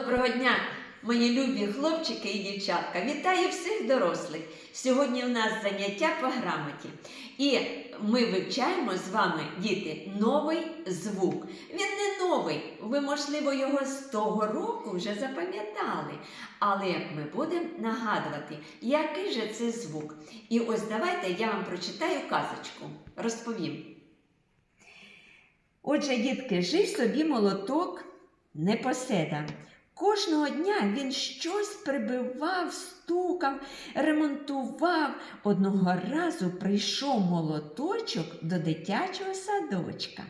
Доброго дня, мої любі хлопчики і дівчатка. Вітаю всіх дорослих. Сьогодні у нас заняття по грамоті. І ми вивчаємо з вами, діти, новий звук. Він не новий. Ви, можливо, його з того року вже запам'ятали. Але ми будемо нагадувати, який же це звук. І ось давайте я вам прочитаю казочку. Розповім. Отже, дітки, жив собі молоток непоседа. Кожного дня він щось прибивав, стукав, ремонтував. Одного разу прийшов молоточок до дитячого садочка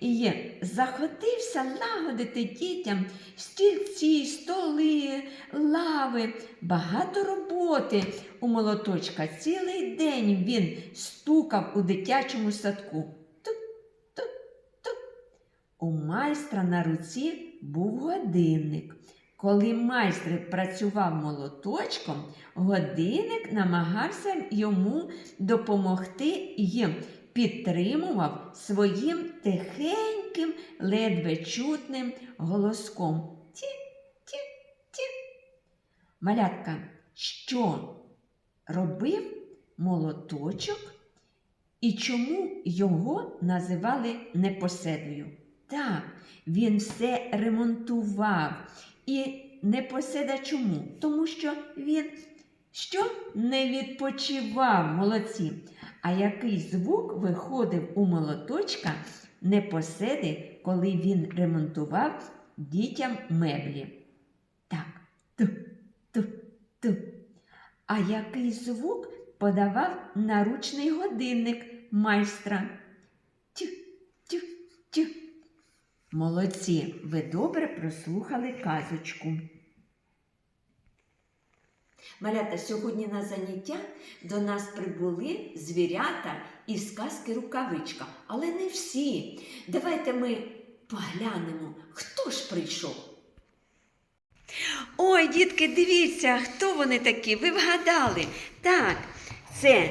і заходився лагодити дітям стільці, столи, лави, багато роботи у молоточка. Цілий день він стукав у дитячому садку. Тук-тук-тук. У майстра на руці був годинник. Коли майстер працював молоточком, годинник намагався йому допомогти і підтримував своїм тихеньким, ледве чутним голоском. Ті-ті-ті. Малятка, що робив молоточок і чому його називали непоседою? Так, він все ремонтував. І непоседа чому? Тому що він що не відпочивав молодці. А який звук виходив у молоточка непоседи, коли він ремонтував дітям меблі? Так, ту, ту, ту. А який звук подавав наручний годинник майстра? Тю, тю, тю. Молодці, ви добре прослухали казочку. Малята, сьогодні на заняття до нас прибули звірята із сказки Рукавичка, але не всі. Давайте ми поглянемо, хто ж прийшов. Ой, дітки, дивіться, хто вони такі? Ви вгадали. Так, це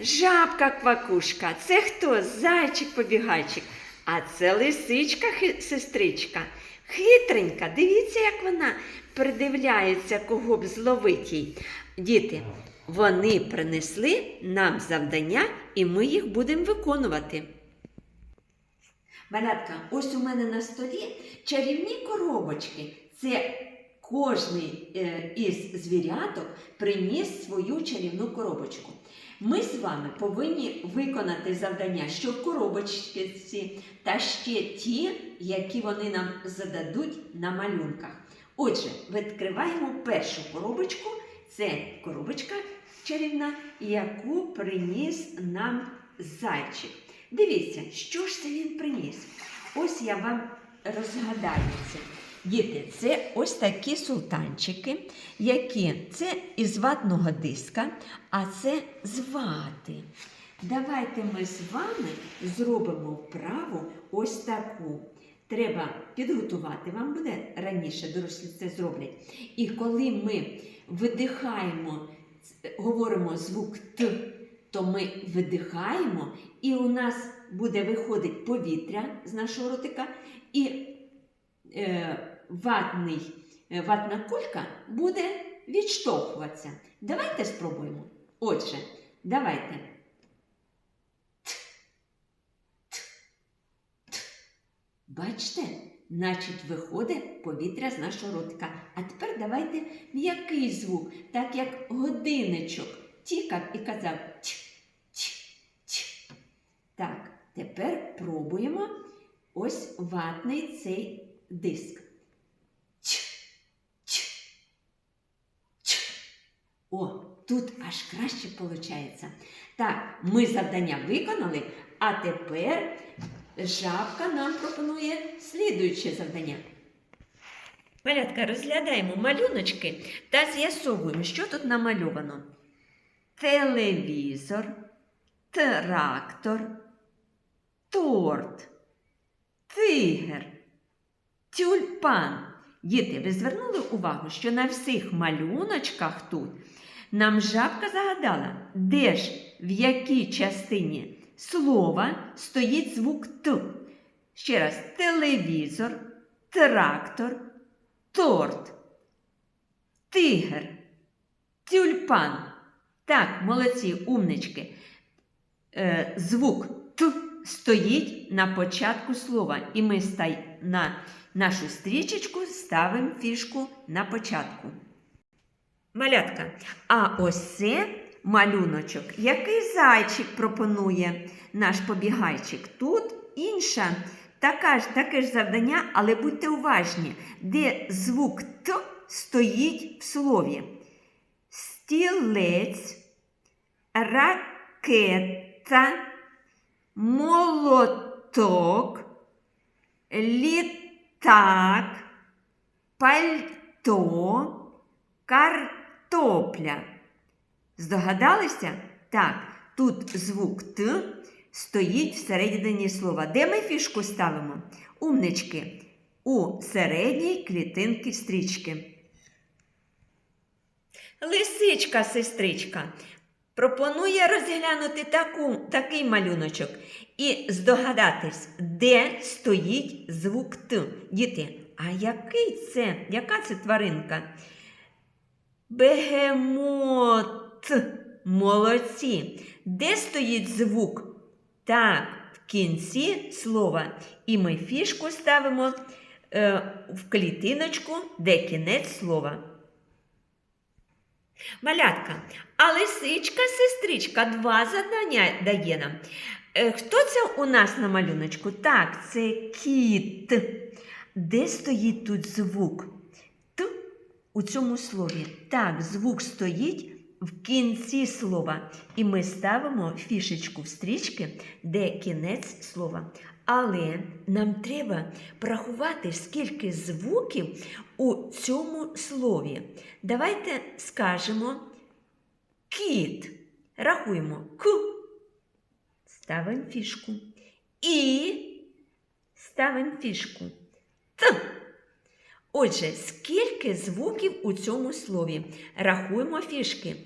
жабка квакушка, це хто? Зайчик-побігайчик. А це лисичка сестричка. Хитренька, дивіться, як вона придивляється, кого б зловить їй. Діти, вони принесли нам завдання, і ми їх будемо виконувати. Малятка, ось у мене на столі чарівні коробочки. Це кожний е, із звіряток приніс свою чарівну коробочку. Ми з вами повинні виконати завдання, що коробочці, та ще ті, які вони нам зададуть на малюнках. Отже, відкриваємо першу коробочку. Це коробочка чарівна, яку приніс нам зайчик. Дивіться, що ж це він приніс. Ось я вам розгадаю це. Діти, це ось такі султанчики, які це із ватного диска, а це з вати. Давайте ми з вами зробимо вправу ось таку. Треба підготувати, вам буде раніше, дорослі це зроблять. І коли ми видихаємо, говоримо звук Т, то ми видихаємо, і у нас буде виходить повітря з нашого ротика, і е, ватний, е, ватна кулька буде відштовхуватися. Давайте спробуємо. Отже, давайте. Бачите, значить, виходить повітря з нашого ротика. А тепер давайте м'який звук, так як годинничок тікав і казав ть-ть-ть. Так, тепер пробуємо ось ватний цей диск. Ть-ть-ть. О, тут аж краще виходить. Так, ми завдання виконали, а тепер жабка нам пропонує слідуюче завдання. Малятка, розглядаємо малюночки та з'ясовуємо, що тут намальовано. Телевізор, трактор, торт, тигр, тюльпан. Діти, ви звернули увагу, що на всіх малюночках тут нам жабка загадала, де ж в якій частині слова стоїть звук Т. Ще раз, телевізор, трактор, торт, тигр, тюльпан. Так, молодці, умнички. Е, звук Т стоїть на початку слова. І ми стай на нашу стрічечку ставимо фішку на початку. Малятка. А ось це малюночок. Який зайчик пропонує наш побігайчик? Тут інша, така ж, таке ж завдання, але будьте уважні, де звук Т стоїть в слові. Стілець, ракета, молоток, літак, пальто, картопля. Здогадалися? Так, тут звук Т стоїть всередині слова. Де ми фішку ставимо? Умнички. У середній клітинки стрічки. Лисичка, сестричка, пропонує розглянути таку, такий малюночок і здогадатись, де стоїть звук Т. Діти, а який це? Яка це тваринка? Бегемот. Молодці. Де стоїть звук? Так, в кінці слова. І ми фішку ставимо е, в клітиночку, де кінець слова. Малятка, а лисичка, сестричка, два завдання дає нам. Е, Хто це у нас на малюночку? Так, це кіт. Де стоїть тут звук? Т у цьому слові. Так, звук стоїть в кінці слова. І ми ставимо фішечку в стрічки, де кінець слова. Але нам треба порахувати, скільки звуків у цьому слові. Давайте скажемо кіт. Рахуємо К. Ставимо фішку. І ставимо фішку. Т. Отже, скільки звуків у цьому слові? Рахуємо фішки.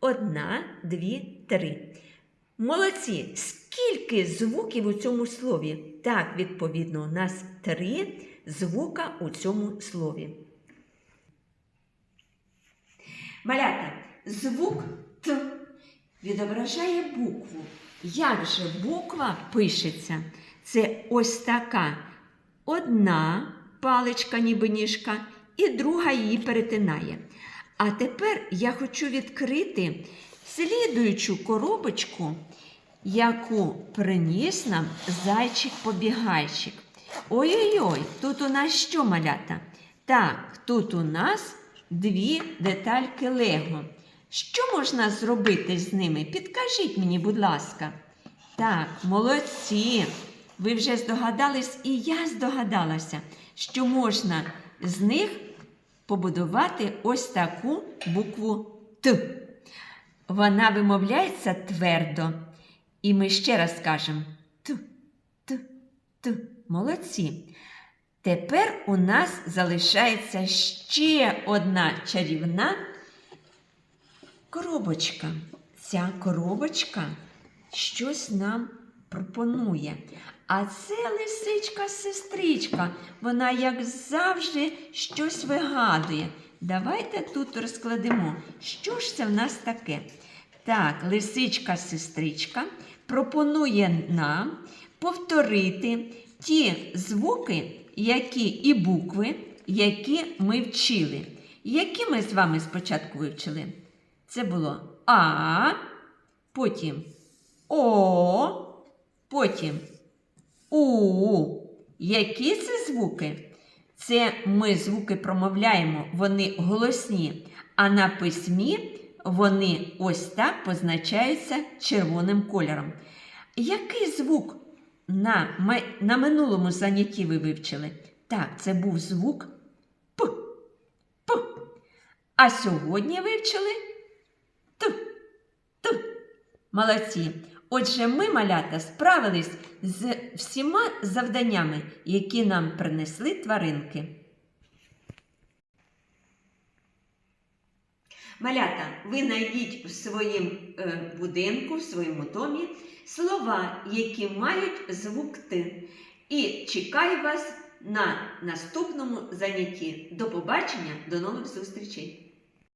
Одна, дві, три. Молодці! Скільки звуків у цьому слові? Так, відповідно, у нас три звука у цьому слові. Малята, звук Т відображає букву. Як же буква пишеться? Це ось така одна паличка, ніби ніжка, і друга її перетинає. А тепер я хочу відкрити слідуючу коробочку, яку приніс нам зайчик-побігайчик. Ой-ой-ой, тут у нас що малята? Так, тут у нас дві детальки Лего. Що можна зробити з ними? Підкажіть мені, будь ласка. Так, молодці. Ви вже здогадались, і я здогадалася, що можна з них побудувати ось таку букву Т. Вона вимовляється твердо. І ми ще раз скажемо Т, Т, Т. Молодці. Тепер у нас залишається ще одна чарівна коробочка. Ця коробочка щось нам пропонує. А це лисичка-сестричка. Вона, як завжди, щось вигадує. Давайте тут розкладемо, що ж це в нас таке. Так, лисичка-сестричка пропонує нам повторити ті звуки, які і букви, які ми вчили. Які ми з вами спочатку вивчили? Це було А, потім О, потім У. Які це звуки? Це ми звуки промовляємо, вони голосні, а на письмі вони ось так позначаються червоним кольором. Який звук на, на минулому занятті ви вивчили? Так, це був звук П. П. А сьогодні вивчили. Молодці. Отже, ми, малята, справились з всіма завданнями, які нам принесли тваринки. Малята, ви знайдіть в своєму е, будинку, в своєму домі слова, які мають звук Т. І чекаю вас на наступному занятті. До побачення, до нових зустрічей!